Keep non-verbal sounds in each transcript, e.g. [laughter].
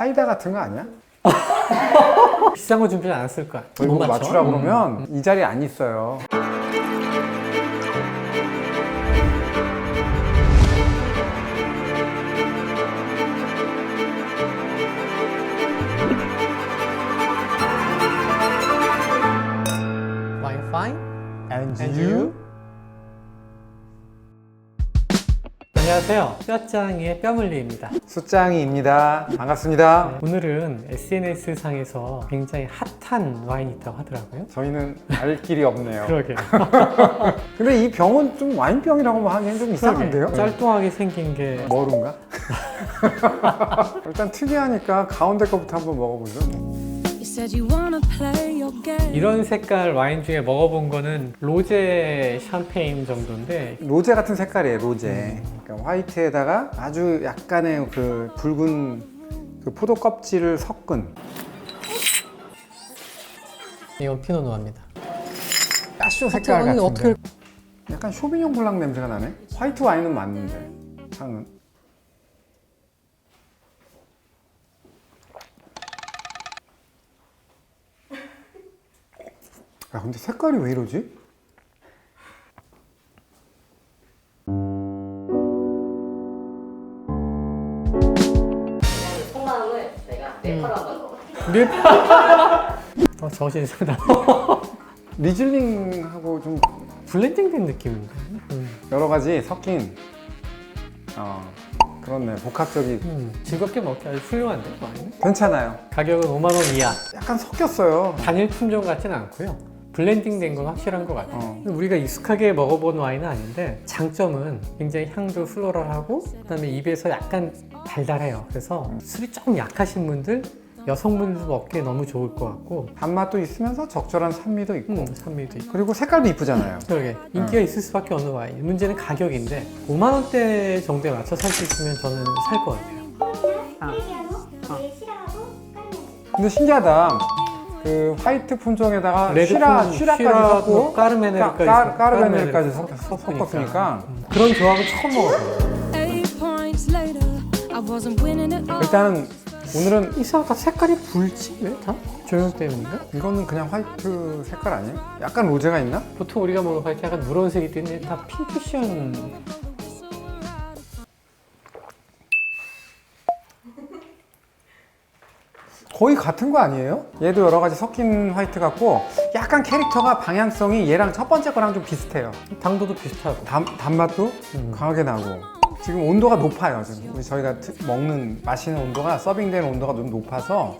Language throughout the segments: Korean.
사이다 같은 거 아니야? 비싼 거 준비를 안 했을 거야. 보고 맞춰? 맞추라 음. 그러면 이 자리에 안 있어요. 안녕하세요. 뼈짱이의 뼈물리입니다. 숫장이입니다. 반갑습니다. 오늘은 SNS 상에서 굉장히 핫한 와인이 있다고 하더라고요. 저희는 알 길이 없네요. 그러게요. [laughs] 근데 이 병은 좀 와인병이라고 하기엔 좀 이상한데요? 그러게. 짤뚱하게 생긴 게 머루인가? [laughs] 일단 특이하니까 가운데 거부터 한번 먹어보죠. 이런 색깔 와인 중에 먹어본 거는 로제 샴페인 정도인데 로제 같은 색깔이에요, 로제. 그러니까 화이트에다가 아주 약간의 그 붉은 그 포도 껍질을 섞은 이건 피노누아입니다. 까쇼 색깔 같은데. 어떻게- 약간 쇼비뇽 블랑 냄새가 나네. 화이트 와인은 맞는데 향은. 야 근데 색깔이 왜 이러지? 속마음을 저희가 래퍼로 한번 넣어. 네. 어, 정신 상다. [laughs] 리즐링하고 좀 블렌딩된 느낌인데. 음, 여러 가지 섞인 어 그렇네 복합적인 음, 즐겁게 먹기 아주 훌륭한데 와인. 괜찮아요. 가격은 5만 원 이하. 약간 섞였어요. 단일 품종 같진 않고요. 블렌딩 된 건 확실한 것 같아요. 어. 우리가 익숙하게 먹어본 와인은 아닌데 장점은 굉장히 향도 플로럴하고 그다음에 입에서 약간 달달해요. 그래서 술이 조금 약하신 분들, 여성분들도 먹기에 너무 좋을 것 같고 단맛도 있으면서 적절한 산미도 있고 음, 산미도 있고 그리고 색깔도 이쁘잖아요. 그러게 인기가 있을 수밖에 없는 와인. 문제는 가격인데 5만 원대 정도에 맞춰 살 수 있으면 저는 살 것 같아요. 싫어하고 깔면 근데 신기하다. 그 화이트 품종에다가 쉬라 품, 쉬라까지 쉬라하고 섞고 까르메네르까지 까- 섞- 섞으니까. 섞었으니까 음, 그런 조합은 처음 all. 일단은 오늘은 이상하다 색깔이 붉지 왜 다? 조명 때문인가? 이거는 그냥 화이트 색깔 아니에요? 약간 로제가 있나? 보통 우리가 먹는 화이트 약간 누런색이 뜨는데 다 핑크시한 거의 같은 거 아니에요? 얘도 여러 가지 섞인 화이트 같고 약간 캐릭터가 방향성이 얘랑 첫 번째 거랑 좀 비슷해요. 당도도 비슷하고 단, 단맛도 음. 강하게 나고 지금 온도가 높아요. 지금 저희가 트- 먹는 마시는 온도가 서빙되는 온도가 좀 높아서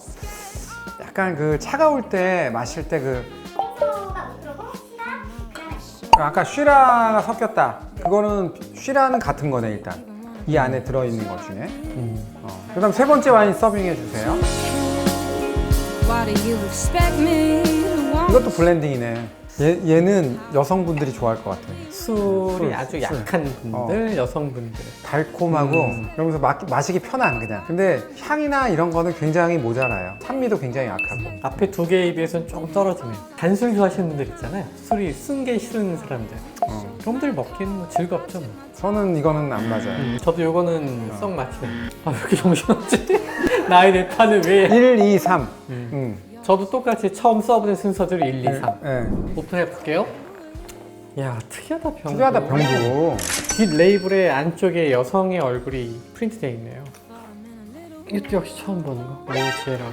약간 그 차가울 때 마실 때 그? 아까 쉬라가 섞였다. 그거는 쉬라는 같은 거네 일단 이 안에 들어있는 것 중에. 음. 어. 그다음 세 번째 와인 서빙해 주세요. 이것도 블렌딩이네. 얘, 얘는 여성분들이 좋아할 것 같아요. 술이 술, 아주 술. 약한 분들 여성분들 달콤하고 음. 그러면서 마, 마시기 편한 그냥. 근데 향이나 이런 거는 굉장히 모자라요. 산미도 굉장히 약하고. 앞에 두 개에 비해서는 조금 떨어지네 단술 좋아하시는 분들 있잖아요 술이 쓴 게 싫은 사람들 어. 그런 분들 먹기는 뭐 즐겁죠 뭐. 저는 이거는 안 맞아요. 음, 저도 요거는 썩 맞히네 아 왜 이렇게 정신없지? [laughs] 나의 내 판을 왜 1, 2, 3. 음. 음. 저도 똑같이 처음 써보는 순서대로 1, 2, 3 네. 오픈해 볼게요 야 특이하다 병도 특이하다 병도. 뒷 레이블의 안쪽에 여성의 얼굴이 프린트되어 있네요. 이것도 역시 처음 보는 거. 로제라고.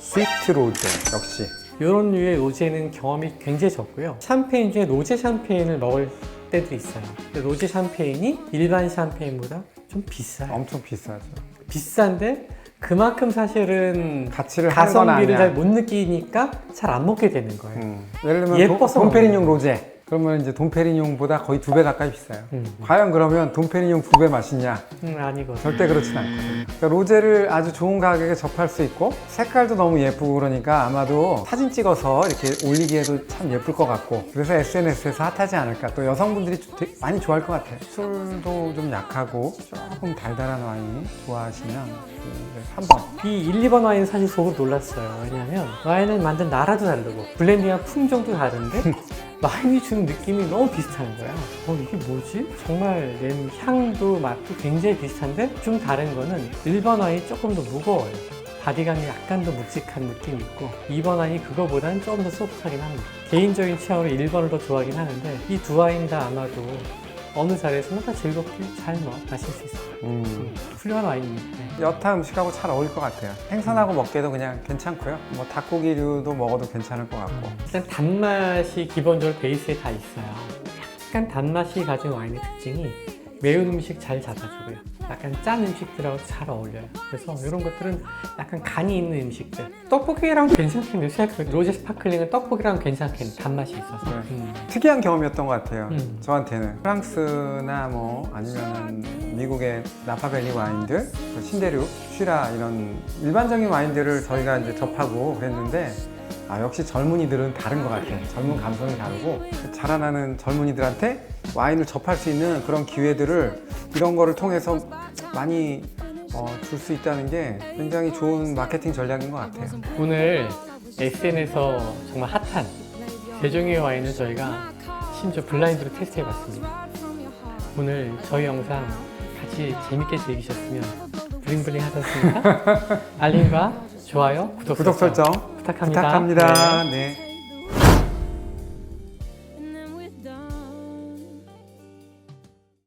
스위트 로제 역시. 이런 류의 로제는 경험이 굉장히 적고요. 샴페인 중에 로제 샴페인을 먹을 때도 있어요. 근데 로제 샴페인이 일반 샴페인보다 좀 비싸요. 엄청 비싸죠. 비싼데 그만큼 사실은 가치를 하는 건 가성비를 아니야. 잘 못 느끼니까 잘 안 먹게 되는 거예요. 음. 예를 들면 예뻐서 돈, 돈페리뇽 로제. 그러면 이제 돈페리뇽보다 거의 두 배 가까이 비싸요. 음. 과연 그러면 돈페리뇽 두 배 맛있냐? 음, 아니거든. 절대 그렇진 않거든요. 그러니까 로제를 아주 좋은 가격에 접할 수 있고 색깔도 너무 예쁘고 그러니까 아마도 사진 찍어서 이렇게 올리기에도 참 예쁠 것 같고 그래서 SNS에서 핫하지 않을까 또 여성분들이 많이 좋아할 것 같아요. 술도 좀 약하고 조금 달달한 와인 좋아하시면 그 3번 이 1, 2번 와인은 사실 속으로 놀랐어요. 왜냐하면 와인을 만든 나라도 다르고 블렌딩한 품종도 다른데 [laughs] 와인이 주는 느낌이 너무 비슷한 거야. 어, 이게 뭐지? 정말 냄 향도 맛도 굉장히 비슷한데 좀 다른 거는 1번 와인이 조금 더 무거워요. 바디감이 약간 더 묵직한 느낌이 있고 2번 와인이 그거보다는 조금 더 소프트하긴 합니다. 개인적인 취향으로 1번을 더 좋아하긴 하는데 이 두 와인 다 아마도 어느 자리에서나 다 즐겁게 잘 뭐, 마실 수 있어요. 음. 음, 훌륭한 와인입니다. 네. 여타 음식하고 잘 어울릴 것 같아요. 생선하고 먹기도 그냥 괜찮고요. 뭐 닭고기류도 먹어도 괜찮을 것 같고. 일단 단맛이 기본적으로 베이스에 다 있어요. 약간 단맛이 가진 와인의 특징이 매운 음식 잘 잡아주고요. 약간 짠 음식들하고 잘 어울려요. 그래서 이런 것들은 약간 간이 있는 음식들. 떡볶이랑 괜찮겠네요. 생각해보니까 로제 스파클링은 떡볶이랑 괜찮겠네. 단맛이 있어서. 네. 음. 특이한 경험이었던 것 같아요. 음. 저한테는 프랑스나 뭐 아니면은 미국의 나파밸리 와인들, 그 신대륙, 쉬라 이런 일반적인 와인들을 저희가 이제 접하고 그랬는데 아 역시 젊은이들은 다른 것 같아요. 젊은 감성이 다르고 그 자라나는 젊은이들한테 와인을 접할 수 있는 그런 기회들을 이런 거를 통해서 많이 어, 줄 수 있다는 게 굉장히 좋은 마케팅 전략인 것 같아요. 오늘 SN에서 정말 핫한 대종의 와인을 저희가 심지어 블라인드로 테스트해봤습니다. 오늘 저희 영상 같이 재밌게 즐기셨으면 블링블링 하셨습니까? [laughs] 알림과 좋아요, 구독, 구독 설정 부탁합니다. 부탁합니다. 네. 네.